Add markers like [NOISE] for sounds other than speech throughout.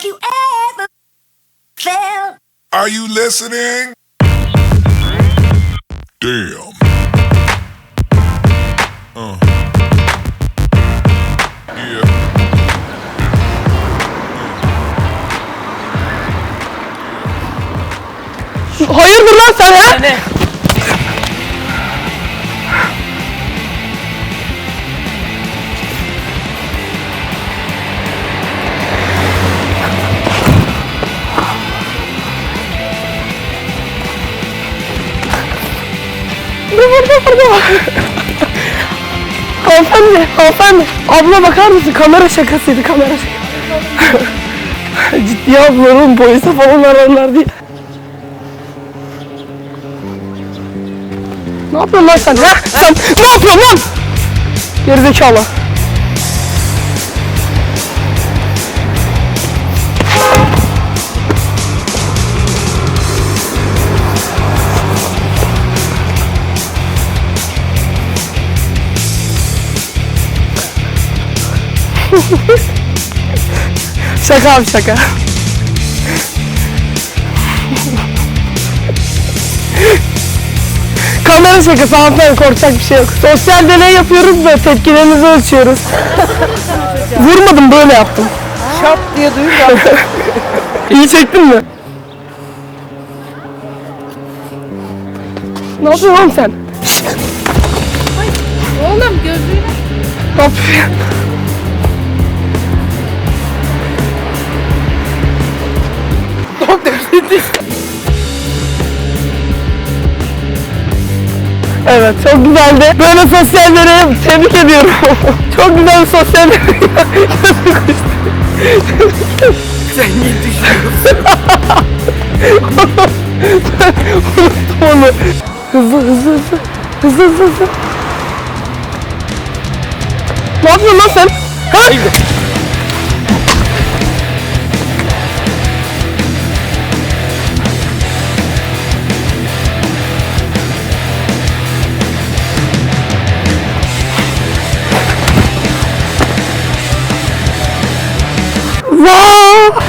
Have you ever felt? Are you listening? Damn. Uh. Yeah. Hayırdır lan sen ha? Ne? Dur dur dur dur. hanımefendi, hanımefendi. Abla bakar mısın? Kamera şakasıydı, kamera şakası. [LAUGHS] Ciddiye ablanın polise falan ararlar diye. Ne yapıyorsun lan sen? Ha? Sen ne yapıyorsun lan? Gerizekalı. [LAUGHS] Şaka abi şaka. Kamera şakası hanımefendi korkacak bir şey yok. Sosyal deney yapıyoruz da tepkilerinizi ölçüyoruz. [LAUGHS] Vurmadım böyle yaptım. Şap diye duyunca [LAUGHS] İyi çektin mi? Ne yapıyorsun oğlum sen? Oğlum gözlüğüne Ne yapıyorsun? Evet çok güzeldi. Böyle sosyal deney tebrik ediyorum. [LAUGHS] çok güzel sosyal sen niye onu. [LAUGHS] Hızlı hızlı hızlı. Hızlı hızlı hızlı. Ne yapıyorsun lan sen? Ha? Vaa!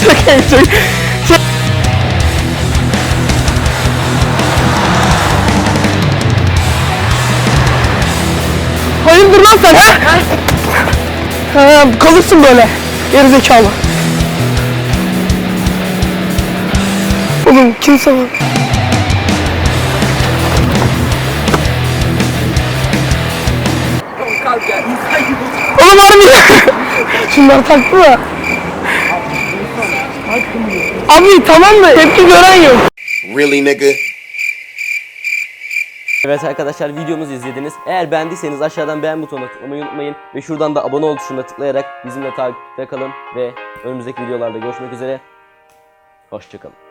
Şaka şaka. Şaka. Hayırdır lan sen ha? Ha, kalırsın böyle. Gerizekalı. Kimse gibi. Oğlum harbi. [LAUGHS] Şunları taktı da. Abi tamam da tepki gören yok. Really, nigga? Evet arkadaşlar videomuzu izlediniz. Eğer beğendiyseniz aşağıdan beğen butonuna tıklamayı unutmayın. Ve şuradan da abone ol tuşuna tıklayarak bizimle takipte kalın. Ve önümüzdeki videolarda görüşmek üzere. Hoşçakalın.